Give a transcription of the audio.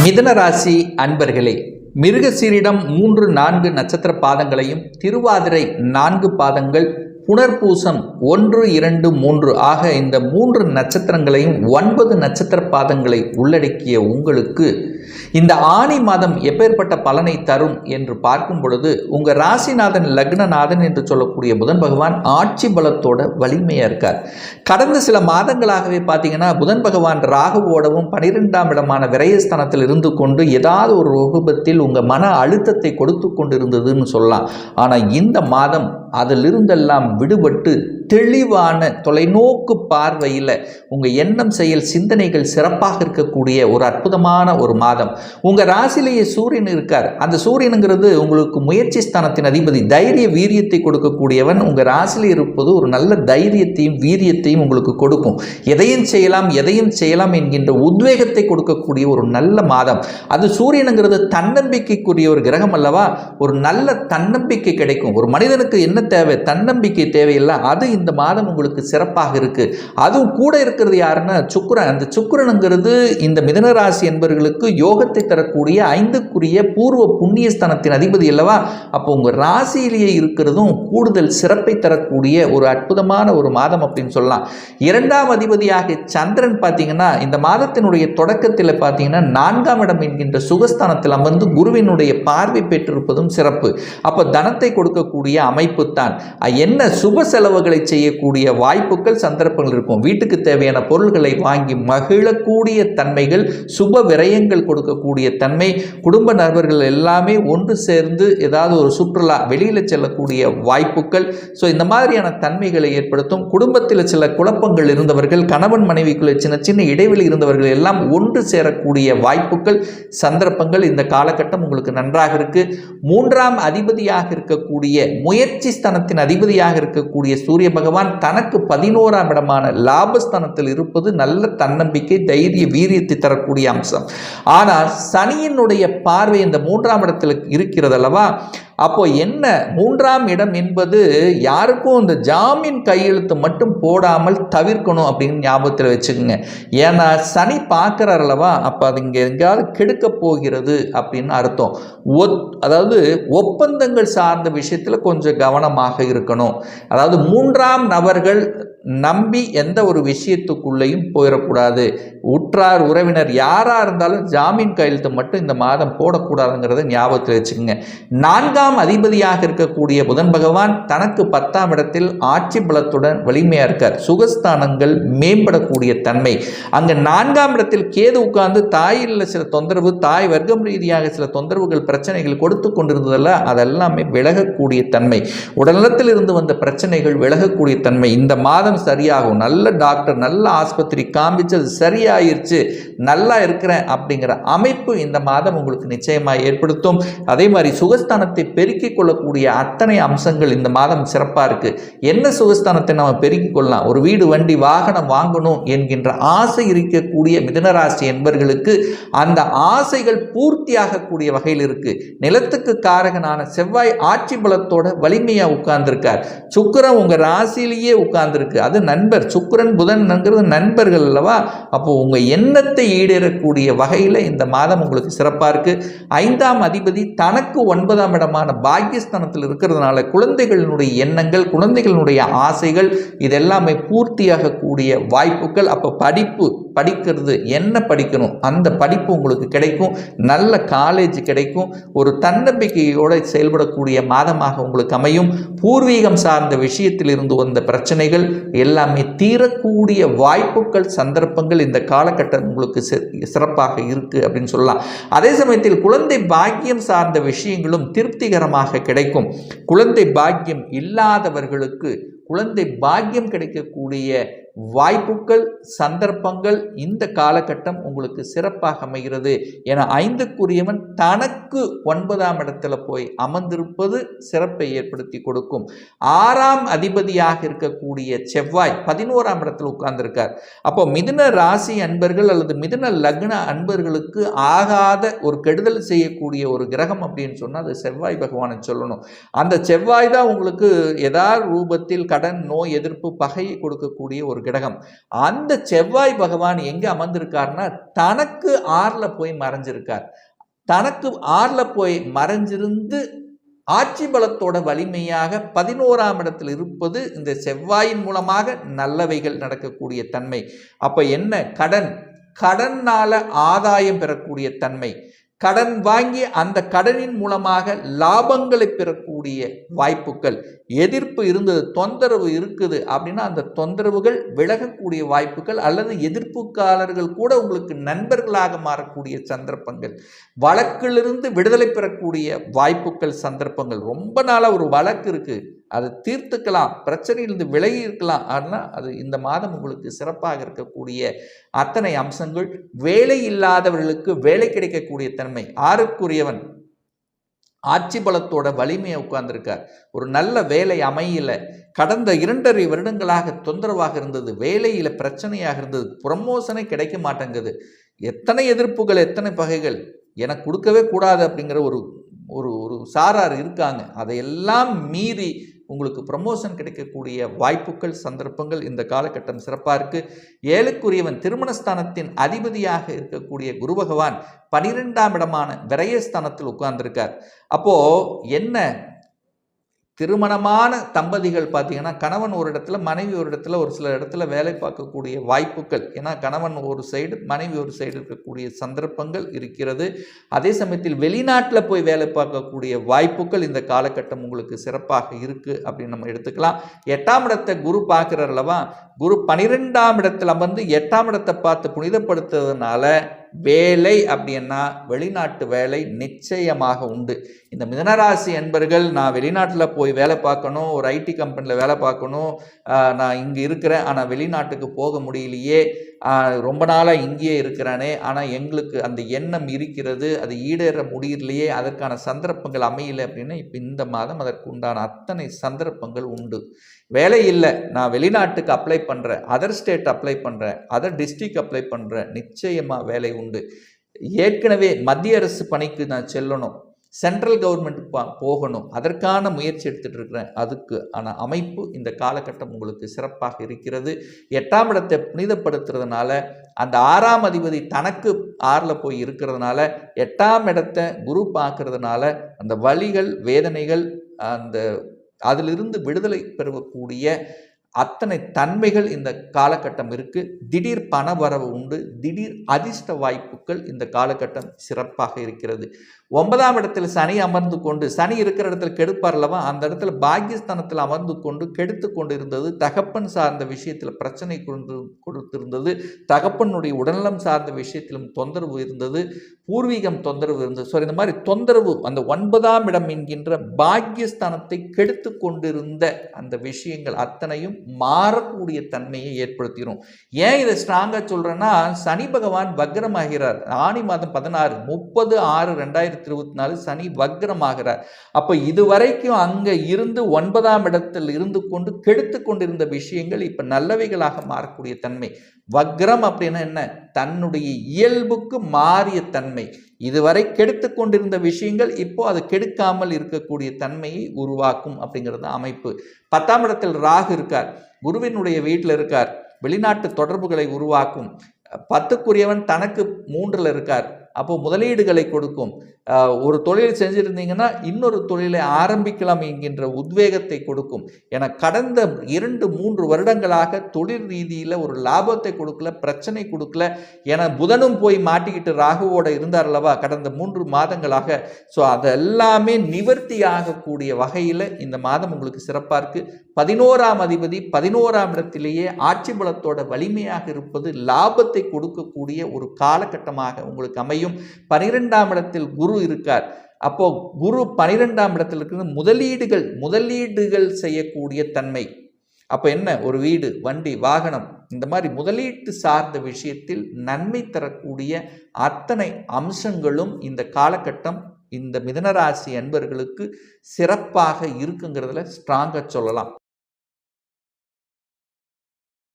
மிதனராசி அன்பர்களே மிருகசீரிடம் மூன்று நான்கு நட்சத்திர பாதங்களையும் திருவாதிரை நான்கு பாதங்கள் புனர்பூசம் ஒன்று இரண்டு மூன்று ஆக இந்த மூன்று நட்சத்திரங்களையும் ஒன்பது நட்சத்திர பாதங்களை உள்ளடக்கிய உங்களுக்கு இந்த ஆணி மாதம் எப்பேற்பட்ட பலனை தரும் என்று பார்க்கும் பொழுது உங்கள் ராசிநாதன் லக்னநாதன் என்று சொல்லக்கூடிய புதன் பகவான் ஆட்சி பலத்தோட வலிமையாக இருக்கார். கடந்த சில மாதங்களாகவே பார்த்தீங்கன்னா புதன் பகவான் ராகுவோடவும் பனிரெண்டாம் இடமான விரயஸ்தானத்தில் இருந்து கொண்டு ஏதாவது ஒரு ரூபத்தில் உங்கள் மன அழுத்தத்தை கொடுத்து கொண்டு இருந்ததுன்னு சொல்லலாம். ஆனால் இந்த மாதம் அதிலிருந்தெல்லாம் விடுபட்டு தெளிவான தொலைநோக்கு பார்வையில் உங்கள் எண்ணம் செயல் சிந்தனைகள் சிறப்பாக இருக்கக்கூடிய ஒரு அற்புதமான ஒரு மாதம். உங்கள் ராசிலேயே சூரியன் இருக்கார். அந்த சூரியனுங்கிறது உங்களுக்கு முயற்சி ஸ்தானத்தின் அதிபதி தைரிய வீரியத்தை கொடுக்கக்கூடியவன். உங்கள் ராசியில் இருப்பது ஒரு நல்ல தைரியத்தையும் வீரியத்தையும் உங்களுக்கு கொடுக்கும். எதையும் செய்யலாம் எதையும் செய்யலாம் என்கின்ற உத்வேகத்தை கொடுக்கக்கூடிய ஒரு நல்ல மாதம். அது சூரியனுங்கிறது தன்னம்பிக்கைக்குரிய ஒரு கிரகம் அல்லவா? ஒரு நல்ல தன்னம்பிக்கை கிடைக்கும். ஒரு மனிதனுக்கு என்ன தேவை? தன்னம்பிக்கை தேவையில்லை. அது இந்த மாதம் உங்களுக்கு சிறப்பாக இருக்கு. அதுவும் கூட இருக்கிறது யாருன்னா சுக்கிரன். அந்த சுக்கிரனுங்கிறது இந்த மிதனராசி என்பவர்களுக்கு யோகத்தை தரக்கூடிய ஐந்துக்குரிய பூர்வ புண்ணியஸ்தனத்தின் அதிபதி அல்லவா? அப்போ உங்கள் ராசியிலேயே இருக்கிறதும் கூடுதல் சிறப்பை தரக்கூடிய ஒரு அற்புதமான ஒரு மாதம் அப்படின்னு சொல்லலாம். இரண்டாம் அதிபதியாக சந்திரன் பார்த்தீங்கன்னா இந்த மாதத்தினுடைய தொடக்கத்தில் பார்த்தீங்கன்னா நான்காம் இடம் என்கின்ற சுகஸ்தானத்தில் அமர்ந்து குருவினுடைய பார்வை பெற்றிருப்பதும் சிறப்பு. அப்போ தனத்தை கொடுக்கக்கூடிய அமைப்பு தான். என்ன சுப செலவுகளை செய்யக்கூடிய வாய்ப்புகள் சந்தர்ப்பங்கள் இருக்கும். வீட்டுக்கு தேவையான பொருள்களை வாங்கி மகிழக்கூடிய தன்மைகள் சுப விரயங்கள் கொடுக்கக்கூடிய தன்மை குடும்ப நண்பர்கள் எல்லாமே ஒன்று சேர்ந்து ஏதாவது ஒரு சுற்றுலா வெளியில் செல்லக்கூடிய வாய்ப்புகள். ஸோ இந்த மாதிரியான தன்மைகளை ஏற்படுத்தும். குடும்பத்தில் சில குழப்பங்கள் இருந்தவர்கள் கணவன் மனைவிக்குள்ள சின்ன சின்ன இடைவெளி இருந்தவர்கள் எல்லாம் ஒன்று சேரக்கூடிய வாய்ப்புகள் சந்தர்ப்பங்கள் இந்த காலகட்டம் உங்களுக்கு நன்றாக இருக்கு. மூன்றாம் அதிபதியாக இருக்கக்கூடிய முயற்சி ஸ்தானத்தின் அதிபதியாக இருக்கக்கூடிய சூரிய பகவான் தனக்கு பதினோராம் இடமான லாபஸ்தானத்தில் இருப்பது நல்ல தன்னம்பிக்கை தைரிய வீரியத்தை தரக்கூடிய அம்சம். ஆனால் சனியினுடைய பார்வை இந்த மூன்றாம் இடத்தில் இருக்கிறது அல்லவா அப்போ என்ன? மூன்றாம் இடம் என்பது யாருக்கும் இந்த ஜாமீன் கையெழுத்து மட்டும் போடாமல் தவிர்க்கணும் அப்படின்னு ஞாபகத்தில் வச்சுக்கோங்க. ஏன்னா சனி பார்க்குறார் அல்லவா? அப்போ அது இங்கே எங்கேயாவது கெடுக்க போகிறது அப்படின்னு அர்த்தம். ஒத் அதாவது ஒப்பந்தங்கள் சார்ந்த விஷயத்தில் கொஞ்சம் கவனமாக இருக்கணும். அதாவது மூன்றாம் நபர்கள் நம்பி எந்த ஒரு விஷயத்துக்குள்ளேயும் போயிடக்கூடாது. உற்றார் உறவினர் யாராக இருந்தாலும் ஜாமீன் கையெழுத்து மட்டும் இந்த மாதம் போடக்கூடாதுங்கிறத ஞாபகத்தில் வச்சுக்கோங்க. நான்காம் அதிபதியாக இருக்கக்கூடிய புதன் பகவான் தனக்கு பத்தாம் இடத்தில் ஆட்சி பலத்துடன் வலிமையாக இருக்கார். சுகஸ்தானங்கள் மேம்படக்கூடிய தன்மை. அங்கே நான்காம் இடத்தில் கேது உட்கார்ந்து தாயில் சில தொந்தரவு தாய் வர்க்கம் ரீதியாக சில தொந்தரவுகள் பிரச்சனைகள் கொடுத்து கொண்டிருந்ததல்ல அதெல்லாமே விலகக்கூடிய தன்மை. உடல்நலத்தில் இருந்து வந்த பிரச்சனைகள் விலகக்கூடிய தன்மை. இந்த மாதம் சரியாகும். நல்ல டாக்டர் நல்ல ஆஸ்பத்திரி காமிச்சு அது சரியாயிருச்சு. நல்லா இருக்கிறேன் அப்படிங்கிற அமைப்பு இந்த மாதம் உங்களுக்கு நிச்சயமாக ஏற்படுத்தும். அதே மாதிரி சுகஸ்தானத்தை பெருக்கிக் கொள்ளக்கூடிய அத்தனை அம்சங்கள் இந்த மாதம் சிறப்பாக இருக்குது என்ன சுகஸ்தானத்தை நம்ம பெருக்கிக் கொள்ளலாம்? ஒரு வீடு வண்டி வாகனம் வாங்கணும் என்கின்ற ஆசை இருக்கக்கூடிய மிதனராசி என்பர்களுக்கு அந்த ஆசைகள் பூர்த்தியாகக்கூடிய வகையில் இருக்குது நிலத்துக்கு காரகனான செவ்வாய் ஆட்சி பலத்தோட வலிமையாக உட்கார்ந்துருக்கார். சுக்கிரன் உங்கள் ராசியிலேயே உட்கார்ந்துருக்கு. அது நண்பர். சுக்கரன் புதன்ங்கிறது நண்பர்கள் அல்லவா? அப்போ உங்கள் எண்ணத்தை ஈடேறக்கூடிய வகையில் இந்த மாதம் உங்களுக்கு சிறப்பாக இருக்குது ஐந்தாம் அதிபதி தனக்கு ஒன்பதாம் இடமான பாக்கியஸ்தானத்தில் இருக்கிறதுனால குழந்தைகளினுடைய எண்ணங்கள் குழந்தைகளினுடைய ஆசைகள் இதெல்லாமே பூர்த்தியாகக்கூடிய வாய்ப்புகள். அப்போ படிப்பு படிக்கிறது என்ன படிக்கணும்? அந்த படிப்பு உங்களுக்கு கிடைக்கும். நல்ல காலேஜ் கிடைக்கும். ஒரு தன்னம்பிக்கையோடு செயல்படக்கூடிய மாதமாக உங்களுக்கு அமையும். பூர்வீகம் சார்ந்த விஷயத்தில் இருந்து வந்த பிரச்சனைகள் எல்லாமே தீரக்கூடிய வாய்ப்புகள் சந்தர்ப்பங்கள் இந்த காலகட்டம் உங்களுக்கு சிறப்பாக இருக்குது அப்படின்னு சொல்லலாம். அதே சமயத்தில் குழந்தை பாக்கியம் சார்ந்த விஷயங்களும் திருப்திகரமாக கிடைக்கும். குழந்தை பாக்கியம் இல்லாதவர்களுக்கு குழந்தை பாக்கியம் கிடைக்கக்கூடிய வாய்ப்புகள் சந்தர்ப்பங்கள் இந்த காலகட்டம் உங்களுக்கு சிறப்பாக அமைகிறது. என ஐந்துக்குரியவன் தனக்கு ஒன்பதாம் இடத்துல போய் அமர்ந்திருப்பது சிறப்பை ஏற்படுத்தி கொடுக்கும். ஆறாம் அதிபதியாக இருக்கக்கூடிய செவ்வாய் பதினோராம் இடத்துல உட்கார்ந்திருக்கார். அப்போ மிதுன ராசி அன்பர்கள் அல்லது மிதுன லக்ன அன்பர்களுக்கு ஆகாத ஒரு கெடுதல் செய்யக்கூடிய ஒரு கிரகம் அப்படின்னு சொன்னால் அது செவ்வாய் பகவானை சொல்லணும். அந்த செவ்வாய் தான் உங்களுக்கு ஏதாவது ரூபத்தில் கடன் நோய் எதிர்ப்பு பகையை கொடுக்கக்கூடிய ஒரு ஒரு கிரகம். அந்த செவ்வாய் பகவான் எங்கே அமர்ந்திருக்காருன்னா தனக்கு ஆறில் போய் மறைஞ்சிருக்கார். தனக்கு ஆறுல போய் மறைஞ்சிருந்து ஆட்சி பலத்தோட வலிமையாக பதினோராம் இடத்தில் இருப்பது இந்த செவ்வாயின் மூலமாக நல்லவைகள் நடக்கக்கூடிய தன்மை. அப்போ என்ன? கடன். கடனால ஆதாயம் பெறக்கூடிய தன்மை. கடன் வாங்கி அந்த கடனின் மூலமாக லாபங்களை பெறக்கூடிய வாய்ப்புகள் எதிர்ப்பு இருந்தது தொந்தரவு இருக்குது அப்படின்னா அந்த தொந்தரவுகள் விலகக்கூடிய வாய்ப்புகள் அல்லது எதிர்ப்புக்காரர்கள் கூட உங்களுக்கு நண்பர்களாக மாறக்கூடிய சந்தர்ப்பங்கள் வழக்கிலிருந்து விடுதலை பெறக்கூடிய வாய்ப்புகள் சந்தர்ப்பங்கள். ரொம்ப நாளாக ஒரு வழக்கு இருக்குது அதை தீர்த்துக்கலாம் பிரச்சனையிலிருந்து விலகி இருக்கலாம் ஆனால் அது இந்த மாதம் உங்களுக்கு சிறப்பாக இருக்கக்கூடிய அத்தனை அம்சங்கள் வேலை இல்லாதவர்களுக்கு வேலை கிடைக்கக்கூடிய தன்மை. ஆறுக்குரியவன் ஆட்சி பலத்தோட வலிமையை உட்கார்ந்துருக்கார். ஒரு நல்ல வேலை அமையல. கடந்த இரண்டரை வருடங்களாக தொந்தரவாக இருந்தது வேலையில் பிரச்சனையாக இருந்தது ப்ரமோஷனே கிடைக்க மாட்டேங்குது. எத்தனை எதிர்ப்புகள் எத்தனை பகைகள்? எனக்கு கொடுக்கவே கூடாது அப்படிங்கிற ஒரு ஒரு ஒரு சாரார் இருக்காங்க. அதையெல்லாம் மீறி உங்களுக்கு ப்ரமோஷன் கிடைக்கக்கூடிய வாய்ப்புகள் சந்தர்ப்பங்கள் இந்த காலகட்டம் சிறப்பாக இருக்குது ஏழுக்குரியவன் திருமணஸ்தானத்தின் அதிபதியாக இருக்கக்கூடிய குரு பகவான் பனிரெண்டாம் இடமான விரயஸ்தானத்தில் உட்கார்ந்திருக்கார். அப்போது என்ன திருமணமான தம்பதிகள் பார்த்தீங்கன்னா கணவன் ஒரு இடத்துல மனைவி ஒரு இடத்துல ஒரு சில இடத்துல வேலை பார்க்கக்கூடிய வாய்ப்புகள். ஏன்னா கணவன் ஒரு சைடு மனைவி ஒரு சைடு இருக்கக்கூடிய சந்தர்ப்பங்கள் இருக்கிறது. அதே சமயத்தில் வெளிநாட்டில் போய் வேலை பார்க்கக்கூடிய வாய்ப்புகள் இந்த காலகட்டம் உங்களுக்கு சிறப்பாக இருக்குது அப்படின்னு நம்ம எடுத்துக்கலாம். எட்டாம் இடத்தை குரு பார்க்குறல்லவா குரு பனிரெண்டாம் இடத்துல வந்து எட்டாம் இடத்தை பார்த்து புனிதப்படுத்துறதுனால வேலை அப்படின்னா வெளிநாட்டு வேலை நிச்சயமாக உண்டு. இந்த மிதனராசி என்பர்கள் நான் வெளிநாட்டில் போய் வேலை பார்க்கணும் ஒரு ஐடி கம்பெனியில் வேலை பார்க்கணும் நான் இங்கே இருக்கிறேன் ஆனால் வெளிநாட்டுக்கு போக முடியலையே ரொம்ப நாளாக இங்கேயே இருக்கிறானே. ஆனால் எங்களுக்கு அந்த எண்ணம் இருக்கிறது அது ஈடேற முடியலையே அதற்கான சந்தர்ப்பங்கள் அமையலை அப்படின்னா இப்போ இந்த மாதம் அதற்கு உண்டான அத்தனை சந்தர்ப்பங்கள் உண்டு. வேலை இல்லை. நான் வெளிநாட்டுக்கு அப்ளை பண்ணுறேன் அதர் ஸ்டேட் அப்ளை பண்ணுறேன் அதர் டிஸ்ட்ரிக் அப்ளை பண்ணுறேன் நிச்சயமாக வேலை உண்டு. ஏற்கனவே மத்திய அரசு பணிக்கு நான் செல்லணும். சென்ட்ரல் கவர்மெண்ட் போகணும். அதற்கான முயற்சி எடுத்துகிட்டு இருக்கிறேன். அதுக்கு ஆன அமைப்பு இந்த காலகட்டம் உங்களுக்கு சிறப்பாக இருக்கிறது. எட்டாம் இடத்தை புனிதப்படுத்துறதுனால அந்த ஆறாம் அதிபதி தனக்கு ஆறில் போய் இருக்கிறதுனால எட்டாம் இடத்தை குரு பார்க்கறதுனால அந்த வழிகள் வேதனைகள் அந்த அதிலிருந்து விடுதலை பெறக்கூடிய அத்தனை தன்மைகள் இந்த காலகட்டம் இருக்குது திடீர் பண வரவு உண்டு. திடீர் அதிர்ஷ்ட வாய்ப்புகள் இந்த காலகட்டம் சிறப்பாக இருக்கிறது. ஒன்பதாம் இடத்தில் சனி அமர்ந்து கொண்டு சனி இருக்கிற இடத்துல கெடுப்பார் அல்லவா? அந்த இடத்துல பாகிஸ்தானத்தில் அமர்ந்து கொண்டு கெடுத்து கொண்டு இருந்தது தகப்பன் சார்ந்த விஷயத்தில் பிரச்சனை கொண்டு கொடுத்திருந்தது தகப்பனுடைய உடல்நலம் சார்ந்த விஷயத்திலும் தொந்தரவு இருந்தது பூர்வீகம் தொந்தரவு இருந்தது. ஸோ இந்த மாதிரி தொந்தரவு அந்த ஒன்பதாம் இடம் என்கின்ற பாகியஸ்தானத்தை கெடுத்து கொண்டிருந்த அந்த விஷயங்கள் அத்தனையும் மாறக்கூடிய தன்மையை ஏற்படுத்திடும் ஏன் இதை ஸ்ட்ராங்காக சொல்கிறேன்னா சனி பகவான் வக்ரமாகிறார். ஆணி மாதம் பதினாறு முப்பது ஆறு ரெண்டாயிரத்தி ரெண்டாயிரத்தி இருபத்தி நாலு சனி வக்ரமாகிறார். அப்போ இதுவரைக்கும் அங்கே இருந்து ஒன்பதாம் இடத்தில் இருந்து கொண்டு கெடுத்து கொண்டிருந்த விஷயங்கள் இப்போ நல்லவைகளாக மாறக்கூடிய தன்மை. வக்ரம் அப்படின்னா என்ன? தன்னுடைய இயல்புக்கு மாறிய தன்மை. இதுவரை கெடுத்து கொண்டிருந்த விஷயங்கள் இப்போ அது கெடுக்காமல் இருக்கக்கூடிய தன்மையை உருவாக்கும் அப்படிங்கிறது அமைப்பு. பத்தாம் இடத்தில் ராகு இருக்கார். குருவினுடைய வீட்டில் இருக்கார். வெளிநாட்டு தொடர்புகளை உருவாக்கும். பத்துக்குரியவன் தனக்கு மூன்றில் இருக்கார். அப்போ முதலீடுகளை கொடுக்கும். ஒரு தொழில் செஞ்சுருந்தீங்கன்னா இன்னொரு தொழிலை ஆரம்பிக்கலாம் என்கின்ற உத்வேகத்தை கொடுக்கும். என கடந்த இரண்டு மூன்று வருடங்களாக தொழில் ரீதியில் ஒரு லாபத்தை கொடுக்கல பிரச்சனை கொடுக்கல. என புதனும் போய் மாட்டிக்கிட்டு ராகுவோட இருந்தார் அல்லவா கடந்த மூன்று மாதங்களாக. ஸோ அதெல்லாமே நிவர்த்தி ஆகக்கூடிய வகையில் இந்த மாதம் உங்களுக்கு சிறப்பாக இருக்குது பதினோராம் அதிபதி பதினோராம் இடத்திலேயே ஆட்சி பலத்தோட வலிமையாக இருப்பது லாபத்தை கொடுக்கக்கூடிய ஒரு காலகட்டமாக உங்களுக்கு அமையும். பனிரெண்டாம் இடத்தில் குரு இருக்கார். அப்போ குரு பனிரெண்டாம் இடத்தில் இருக்கிறது முதலீடுகள் முதலீடுகள் செய்யக்கூடிய தன்மை. அப்போ என்ன? ஒரு வீடு வண்டி வாகனம் இந்த மாதிரி முதலீட்டு சார்ந்த விஷயத்தில் நன்மை தரக்கூடிய அத்தனை அம்சங்களும் இந்த காலகட்டம் இந்த மிதனராசி அன்பர்களுக்கு சிறப்பாக இருக்குங்கிறதுல ஸ்ட்ராங்காக சொல்லலாம்.